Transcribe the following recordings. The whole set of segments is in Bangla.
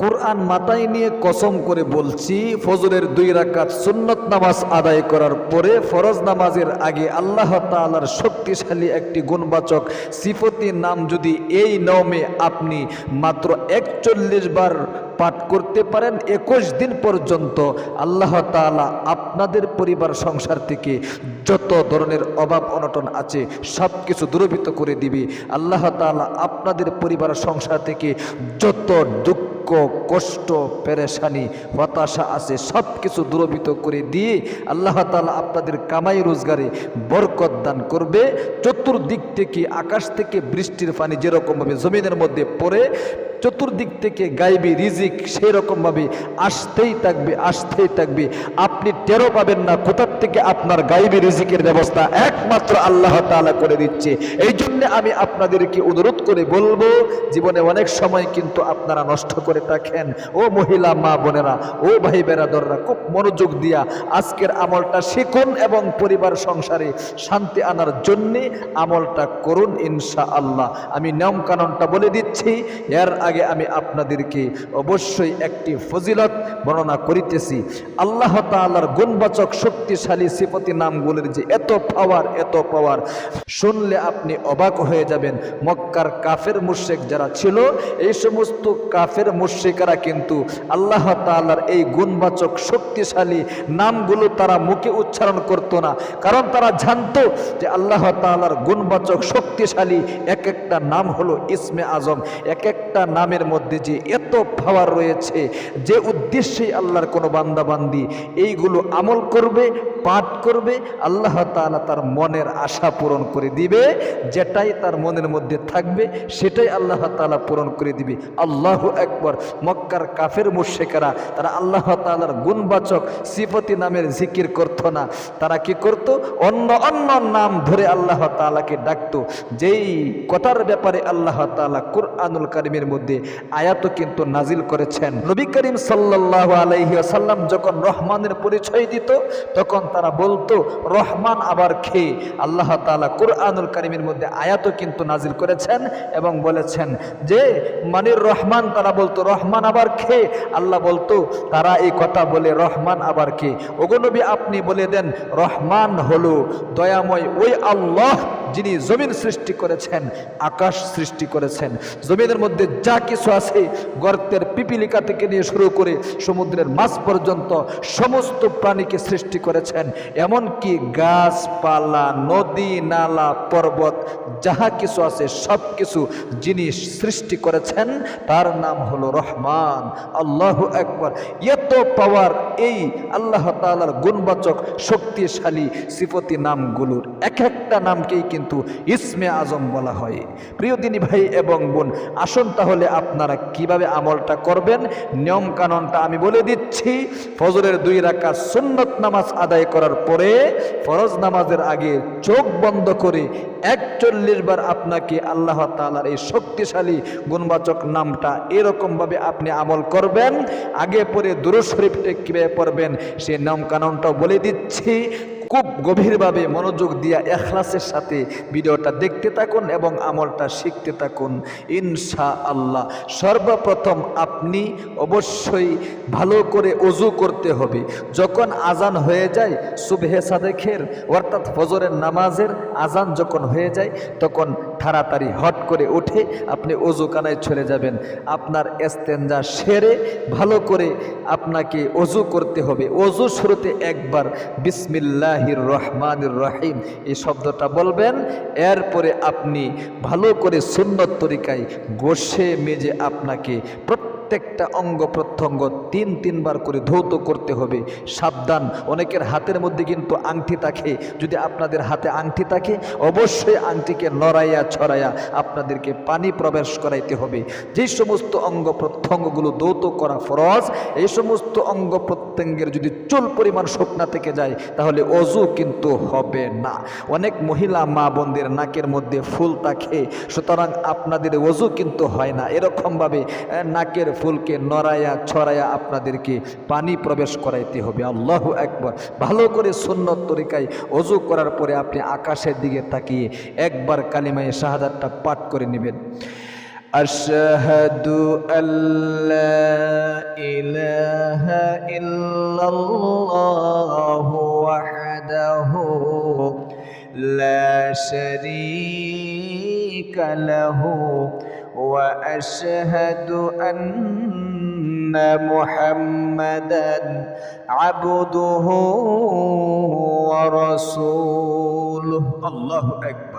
কোরআন মাথায় নিয়ে কসম করে বলছি, ফজরের দুই রাকাত সুন্নত নামাজ আদায় করার পরে ফরজ নামাজের আগে আল্লাহ তালার শক্তিশালী একটি গুণবাচক সিফতি নাম যদি এই নমে আপনি মাত্র একচল্লিশ বার পাঠ করতে পারেন, একুশ দিন পর্যন্ত আল্লাহ তাআলা আপনাদের পরিবার, সংসার থেকে যত ধরনের অভাব অনটন আছে সব কিছু দূরভূত করে দিবে। আল্লাহ তাআলা আপনাদের পরিবার, সংসার থেকে যত দুঃখ, কষ্ট, পেরেশানি, হতাশা আছে সব কিছু দূরভূত করে দিয়ে আল্লাহ তালা আপনাদের কামাই রোজগারে বরকত দান করবে। চতুর্দিক থেকে, আকাশ থেকে বৃষ্টির পানি যেরকমভাবে জমিনের মধ্যে পড়ে চতুর্দিক থেকে গাইবি, রিজিক সেই রকমভাবে আসতেই থাকবে আসতেই থাকবে। আপনি টেরো পাবেন না কোথার থেকে আপনার গাইবি, রিজিকের ব্যবস্থা একমাত্র আল্লাহ তাআলা করে দিচ্ছে। এই জন্য আমি আপনাদেরকে অনুরোধ করে বলব, জীবনে অনেক সময় কিন্তু আপনারা নষ্ট করে থাকেন। ও মহিলা, মা বোনেরা, ও ভাই বেরাদররা, খুব মনোযোগ দিয়া আজকের আমলটা শিখুন এবং পরিবার সংসারে শান্তি আনার জন্যে আমলটা করুন ইনশা আল্লাহ আমি নিয়ম কানুনটা বলে দিচ্ছি, এর আগে আমি আপনাদেরকে অবশ্যই একটি ফজিলত বর্ণনা করিতেছি। আল্লাহ তাআলার গুণবাচক, শক্তিশালী সিপতি নামগুলির যে এত পাওয়ার এত পাওয়ার শুনলে আপনি অবাক হয়ে যাবেন। মক্কার কাফের মুশেক যারা ছিল, এই সমস্ত কাফের মুশেকারা কিন্তু আল্লাহ তাআলার এই গুণবাচক, শক্তিশালী নামগুলো তারা মুখে উচ্চারণ করতো না। কারণ তারা জানতো যে আল্লাহ তাআলার গুণবাচক, শক্তিশালী এক একটা নাম হলো ইসমে আজম। এক একটা নামের মধ্যে যে এত পাওয়ার রয়েছে, যে উদ্দেশ্যে আল্লাহর কোনো বান্দাবান্দি এইগুলো আমল করবে, পাঠ করবে, আল্লাহ তাআলা তার মনের আশা পূরণ করে দিবে, যেটাই তার মনের মধ্যে থাকবে, সেটাই আল্লাহ তাআলা পূরণ করে দিবে। আল্লাহ একবার মক্কার কাফের মুশেকেরা তারা আল্লাহ তালার গুণবাচক সিফতি নামের জিকির করতো না। তারা কি করত? অন্য অন্য নাম ধরে আল্লাহ তাআলাকে ডাকত। যেই কথার ব্যাপারে আল্লাহ তাআলা কুরআনুল কারিমের মধ্যে আয়াত কিন্তু নাজিল করেছেন। নবী করিম সাল্লাল্লাহু আলাইহি ওয়াসাল্লাম যখন রহমানের পরিচয় দিত, তখন তারা বলতো, রহমান আবার খেয়ে আল্লাহ তাআলা কুরআনুল করিমের মধ্যে আয়াত কিন্তু নাজিল করেছেন এবং বলেছেন যে, মানির রহমান? তারা বলতো, রহমান আবার খেয়ে আল্লাহ বলতো, তারা এই কথা বলে, রহমান আবার কে? ওগনবী আপনি বলে দেন, রহমান হলো দয়াময় ওই আল্লাহ যিনি জমিন সৃষ্টি করেছেন, আকাশ সৃষ্টি করেছেন, জমিনের মধ্যে যা কিছু আছে, গর্তের পিপিলিকা থেকে নিয়ে শুরু করে সমুদ্রের মাছ পর্যন্ত সমস্ত প্রাণীকে সৃষ্টি করেছেন, এমনকি গাছপালা, নদী, নালা, পর্বত, যাহা কিছু আছে, সব কিছু জিনিস সৃষ্টি করেছেন, তার নাম হলো রহমান। আল্লাহ একবার এত পাওয়ার এই আল্লাহ তাআলার গুণবাচক, শক্তিশালী, সিফতি নামগুলোর। এক একটা নামকেই কিন্তু ইসমে আজম বলা হয়। প্রিয় দিনী ভাই এবং বোন, আসুন তাহলে আপনারা কীভাবে আমলটা করবেন? নিয়ম কানুনটা আমি বলে দিচ্ছি। ফজরের দুই রাকাত সুন্নত নামাজ আদায় করার পরে ফরজ নামাজের আগে চোখ বন্ধ করে একচল্লিশ বার আপনাকে আল্লাহ তালার এই শক্তিশালী গুণবাচক নামটা এরকমভাবে আপনি আমল করবেন। আগে পরে দুরু শরীফটা কীভাবে পড়বেন সেই নিয়ম কানুনটাও বলে দিচ্ছি। খুব গভীরভাবে মনোযোগ দিয়া এখলাসের সাথে ভিডিওটা দেখতে থাকুন এবং আমলটা শিখতে থাকুন। ইনশা আল্লাহ সর্বপ্রথম আপনি অবশ্যই ভালো করে অজু করতে হবে। যখন আজান হয়ে যায়, সুবহে সাদেখের অর্থাৎ ফজরের নামাজের আজান যখন হয়ে যায়, তখন তাড়াতাড়ি হট করে উঠে আপনি অজু কানায় চলে যাবেন। আপনার এস্তেঞ্জা সেরে ভালো করে আপনাকে অজু করতে হবে। অজু শুরুতে একবার বিসমিল্লাহির রহমানির রহিম। এই শব্দটা বলবেন, এরপরে আপনি ভালো করে সুন্নত তরিকায় গোসে মেজে আপনাকে প্রত্যেকটা অঙ্গ প্রত্যঙ্গ তিন তিনবার করে ধৌত করতে হবে। সাবধান, অনেকের হাতের মধ্যে কিন্তু আংটি থাকে। যদি আপনাদের হাতে আংটি থাকে, অবশ্যই আংটিকে নড়াইয়া ছড়াইয়া আপনাদেরকে পানি প্রবেশ করাইতে হবে। যে সমস্ত অঙ্গ প্রত্যঙ্গগুলো দৌত করা ফরজ, এই সমস্ত অঙ্গ প্রত্যঙ্গের যদি চুল পরিমাণ শুকনা থেকে যায়, তাহলে অজু কিন্তু হবে না। অনেক মহিলা মা বোনদের নাকের মধ্যে ফুল থাকে, সুতরাং আপনাদের অজু কিন্তু হয় না। এরকমভাবে নাকের ফুলকে নড়াইয়া ছড়াইয়া আপনাদেরকে পানি প্রবেশ করাইতে হবে আল্লাহ একবার ভালো করে সুন্নত তরিকায় অজু করার পরে আপনি আকাশের দিকে তাকিয়ে একবার কালিমায় শাহাদাতটা পাঠ করে নেবেন আশহাদু আল্লাহ الله وحده لا شريك له وأشهد أن محمدا عبده ورسوله. الله أكبر.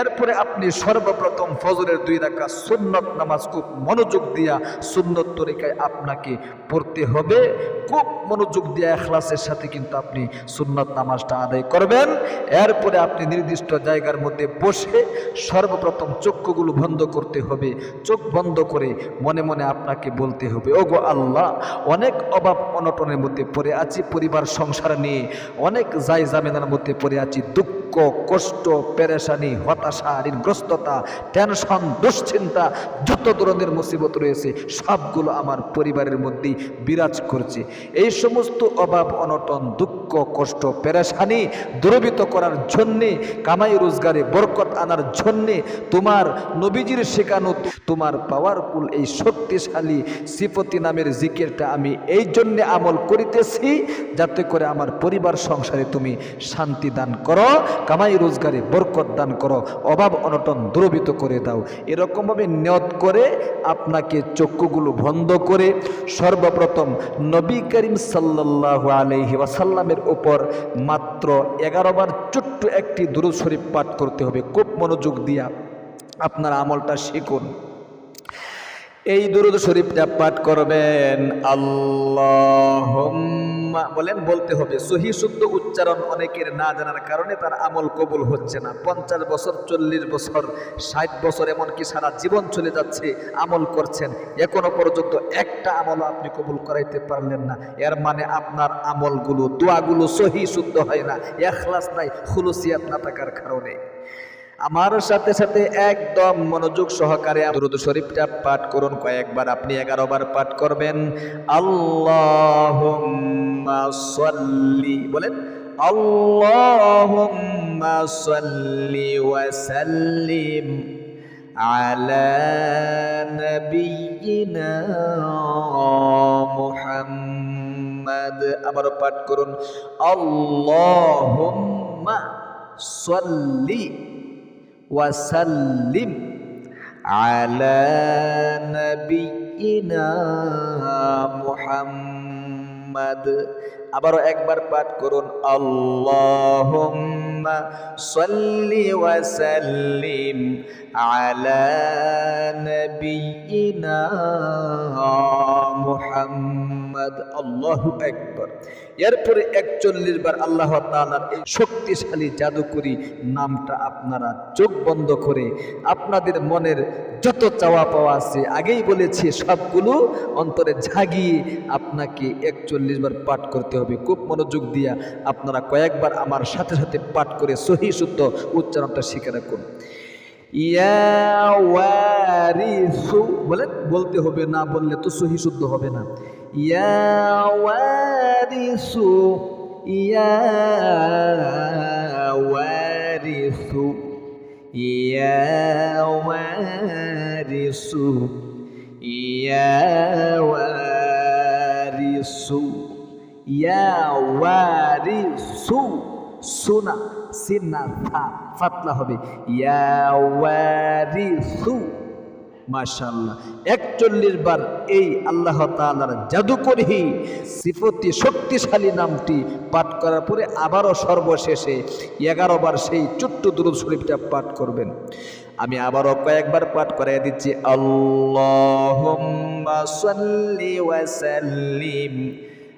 এরপরে আপনি সর্বপ্রথম ফজরের দুই রাখা সুন্নত নামাজ খুব মনোযোগ দিয়া সুন্নত তরিকায় আপনাকে পড়তে হবে। খুব মনোযোগ দিয়া এখলাসের সাথে কিন্তু আপনি সুন্নত নামাজটা আদায় করবেন। এরপরে আপনি নির্দিষ্ট জায়গার মধ্যে বসে সর্বপ্রথম চক্ষুগুলো বন্ধ করতে হবে। চোখ বন্ধ করে মনে মনে আপনাকে বলতে হবে ও গো আল্লাহ, অনেক অভাব অনটনের মধ্যে পড়ে আছি, পরিবার সংসার নিয়ে অনেক জায় জামেনার মধ্যে পড়ে আছি, দুঃখ, কষ্ট, পেরেশানি হতাশা, ঋণগ্রস্ততা টেনশন দুশ্চিন্তা, যত ধরনের মুসিবত রয়েছে, সবগুলো আমার পরিবারের মধ্যেই বিরাজ করছে। এই সমস্ত অভাব, অনটন, দুঃখ, কষ্ট, পেরেশানি দূরবিত করার জন্যে, কামাই রোজগারে বরকত আনার জন্যে তোমার নবীজির শেখানো, তোমার পাওয়ারফুল এই শক্তিশালী সিফতি নামের জিকেরটা আমি এই জন্যে আমল করিতেছি, যাতে করে আমার পরিবার সংসারে তুমি শান্তি দান করো, কামাই রোজগারে বরকত দান করো, অভাব অনটন দ্রবিত করে দাও। এরকমভাবে নিয়ত করে আপনাকে চক্ষুগুলো বন্ধ করে সর্বপ্রথম নবী করিম সাল্লাহ আলহি ওয়াসাল্লামের উপর মাত্র এগারো বার ছোট্ট একটি দুরুদ শরীফ পাঠ করতে হবে। খুব মনোযোগ দিয়া আপনার আমলটা শিখুন। এই দুরুদ শরীফটা পাঠ করবেন আল্লাহ বলেন, বলতে হবে, সহি শুদ্ধ উচ্চারণ অনেকের না জানার কারণে তার আমল কবুল হচ্ছে না। পঞ্চাশ বছর, চল্লিশ বছর, ষাট বছর এমনকি সারা জীবন চলে যাচ্ছে, আমল করছেন। এখনও পর্যন্ত একটা আমলও আপনি কবুল করাইতে পারলেন না। এর মানে আপনার আমলগুলো, দোয়াগুলো সহি শুদ্ধ হয় না। এখলাস নাই, খুলুসিয়াত না থাকার কারণে। আমার সাথে সাথে একদম মনোযোগ সহকারে দুরুদ শরীফটা পাঠ করুন। কয়েকবার আপনি এগারো বার পাঠ করবেন। আল্লাহ সাল্লি বলেন আল্লাহুম্মা সাল্লি ওয়া সাল্লিম আলা নবিয়িনা মুহাম্মদ আবারও পাঠ করুন আল্লাহুম্মা সাল্লি وسلم على نبينا محمد আবারও একবার পাঠ করুন আল্লাহুম্মা আলা মুহাম্মদ আল্লাহু আকবার। এরপরে একচল্লিশ বার আল্লাহ তাআলার এই শক্তিশালী জাদুকরি নামটা আপনারা চোখ বন্ধ করে আপনাদের মনের যত চাওয়া পাওয়া আছে আগেই বলেছি, সবগুলো অন্তরে ঝাগিয়ে আপনাকে একচল্লিশ বার পাঠ করতে হবে। খুব মনোযোগ দিয়া আপনারা কয়েকবার আমার সাথে সাথে পাঠ করে সহি শুদ্ধ উচ্চারণটা স্বীকার রাখুন ইয়ারিসু বলেন বলতে হবে, না বললে তো সহি শুদ্ধ হবে না। ইয়ারিসু ইয়ারিসু ইয়ারিসু ইয়ারিসু ইয়ারিসু সোনা, সিন্না, থা, ফাতলা হবে। মাশাল্লাহ একচল্লিশ বার এই আল্লাহ তালার জাদুকরি সিফতি শক্তিশালী নামটি পাঠ করার পরে আবারও সর্বশেষে এগারো বার সেই ছোট্ট দুরুদ শরীফটা পাঠ করবেন। আমি আবারও কয়েকবার পাঠ করাই দিচ্ছি। আল্লাহ সাল্লি ওয়াসাল্লিম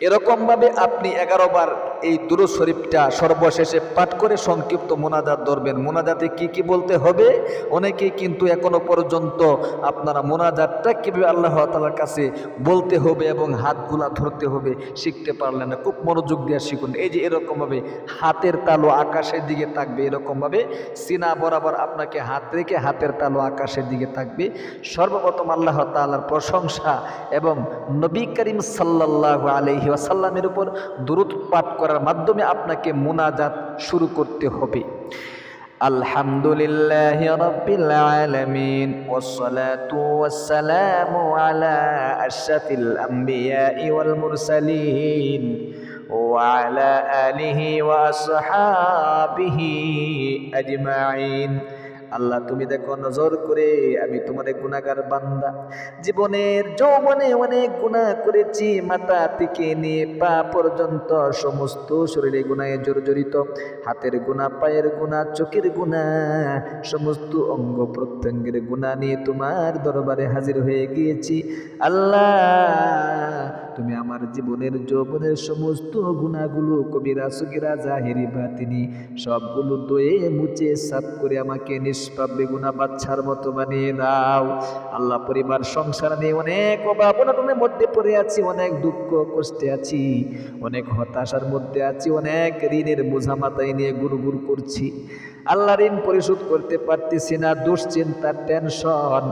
এরকম ভাবে আপনি বার এই দুরু শরীফটা সর্বশেষে পাঠ করে সংক্ষিপ্ত মোনাজাত ধরবেন। মোনাজাতে কি কি বলতে হবে? অনেকেই কিন্তু এখনও পর্যন্ত আপনারা মোনাজাতটা কীভাবে আল্লাহ তালার কাছে বলতে হবে এবং হাতগুলা ধরতে হবে শিখতে পারলেন না। খুব মনোযোগ দিয়ে শিখুন। এই যে এরকমভাবে হাতের তালু আকাশের দিকে থাকবে, এরকমভাবে সিনা বরাবর আপনাকে হাত রেখে হাতের তালু আকাশের দিকে থাকবে। সর্বপ্রথম আল্লাহ তাআলার প্রশংসা এবং নবী করিম সাল্লাল্লাহু আলাইহি ওয়াসাল্লামের উপর দুরূদ পাঠ করার মাধ্যমে আপনাকে মোনাজাত শুরু করতে হবে الحمد لله رب العالمين والصلاة والسلام على أشرف الأنبياء والمرسلين وعلى آله وأصحابه أجمعين আল্লাহ, তুমি দেখো নজর করে আমি তোমার গুণাগার বান্দা। জীবনের যৌবনে অনেক গুণা করেছি, মাথা থেকে নিয়ে পা পর্যন্ত সমস্ত শরীরে গুণায় জর্জরিত। হাতের গুণা পায়ের গুণা চোখের গুণা সমস্ত অঙ্গ প্রত্যঙ্গের গুণা নিয়ে তোমার দরবারে হাজির হয়ে গিয়েছি। আল্লাহ তুমি আমার জীবনের যৌবনের সমস্ত গুণাগুলো কবিরা সুগিরা জাহিরি বাতিনি, সবগুলো দয়ে মুছে সাফ করে আমাকে নিষ্পাপ বেগুনা বাচ্চার মতো বানিয়ে দাও। আল্লাহ পরিবার, সংসার নিয়ে অনেক অভাব, অনটনের মধ্যে পড়ে আছি, অনেক দুঃখ কষ্টে আছি, অনেক হতাশার মধ্যে আছি, অনেক ঋণের বোঝা মাথায় নিয়ে গুড় করছি। আল্লাহ ঋণ পরিশোধ করতে পারতেছি না দুশ্চিন্তা টেনশন।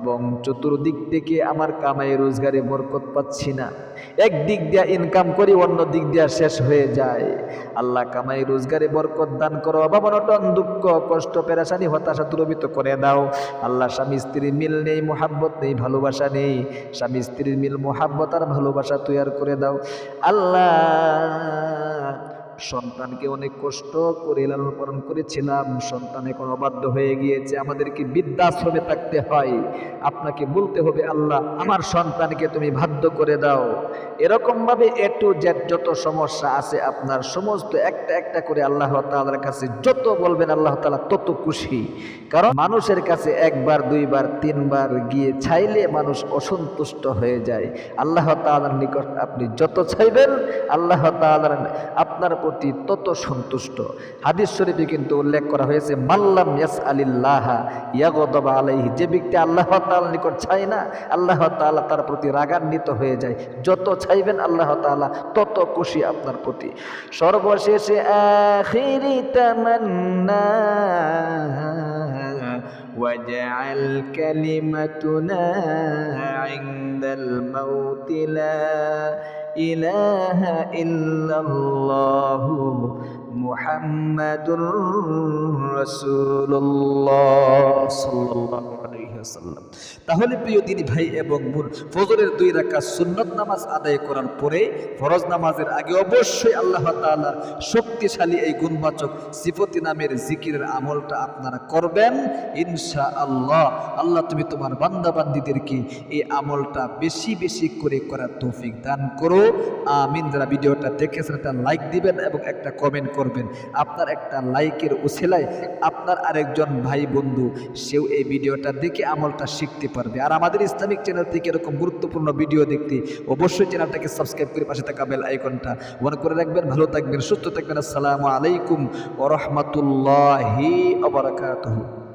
এবং চতুর্দিক থেকে আমার কামাই রোজগারে বরকত পাচ্ছি না। এক দিক দিয়া ইনকাম করি, অন্য দিক দিয়া শেষ হয়ে যায়। আল্লাহ কামাই রোজগারে বরকত দান করো অভাব অনটন দুঃখ, কষ্ট, পেরাশানি, হতাশা দুরবিত করে দাও। আল্লাহ স্বামী স্ত্রীর মিল নেই, মোহাব্বত নেই, ভালোবাসা নেই। স্বামী স্ত্রীর মিল, মোহাব্বত আর ভালোবাসা তৈয়ার করে দাও। আল্লাহ সন্তানকে অনেক কষ্ট করে লালন পালন করেছিলাম, সন্তান এখন অবাধ্য হয়ে গিয়েছে, আমাদেরকে বৃদ্ধাশ্রমে থাকতে হয়। আপনাকে বলতে হবে, আল্লাহ, আমার সন্তানকে তুমি বাধ্য করে দাও। এরকমভাবে এ টু জেড যত সমস্যা আছে, আপনার সমস্ত একটা একটা করে আল্লাহ তাআলার কাছে যত বলবেন, আল্লাহ তাআলা তত খুশি। কারণ মানুষের কাছে একবার, দুইবার, তিনবার গিয়ে চাইলে মানুষ অসন্তুষ্ট হয়ে যায়। আল্লাহ তালার নিকট আপনি যত চাইবেন, আল্লাহ তাআলার আপনার প্রতি তত সন্তুষ্ট হাদিস শরীফে কিন্তু উল্লেখ করা হয়েছে মাল্লাম ইয়াস আলিল্লাহ ইয়াগদবা আলাইহি যে ব্যক্তি আল্লাহ তাআলার নিকট চায় না আল্লাহ তাআলা তার প্রতি রাগান্বিত হয়ে যায় যত চাইবেন আল্লাহ তাআলা তত খুশি আপনার প্রতি সর্বশেষে আখিরি তামান্না واجعل كلمتنا عند الموت لا إله إلا الله. মুহাম্মাদুর রাসূলুল্লাহ সাল্লাল্লাহু আলাইহি ওয়াসাল্লাম। তাহলে প্রিয় দিদি ভাই এবং বোন, ফজরের দুই রাকাত সুন্নত নামাজ আদায় করার পরে ফরজ নামাজের আগে অবশ্যই আল্লাহ তাআলা শক্তিশালী এই গুণবাচক সিফতি নামের জিকিরের আমলটা আপনারা করবেন। ইনশাআল্লাহ আল্লাহ তুমি তোমার বান্দাবান্দিদেরকে এই আমলটা বেশি বেশি করে করার তৌফিক দান করো। আমিন। যারা ভিডিওটা দেখেছেন, একটা লাইক দিবেন এবং একটা কমেন্ট করবেন। আপনার একটা লাইকের উছেলায় আপনার আরেকজন ভাই বন্ধু, সেও এই ভিডিওটা দেখে আমলটা শিখতে পারবে। আর আমাদের ইসলামিক চ্যানেল থেকে এরকম গুরুত্বপূর্ণ ভিডিও দেখতে অবশ্যই চ্যানেলটাকে সাবস্ক্রাইব করে পাশে থাকা বেল আইকনটা মনে করে রাখবেন। ভালো থাকবেন, সুস্থ থাকবেন। আসসালামু আলাইকুম ওরহমতুল্লাহি আবরাকাতুহু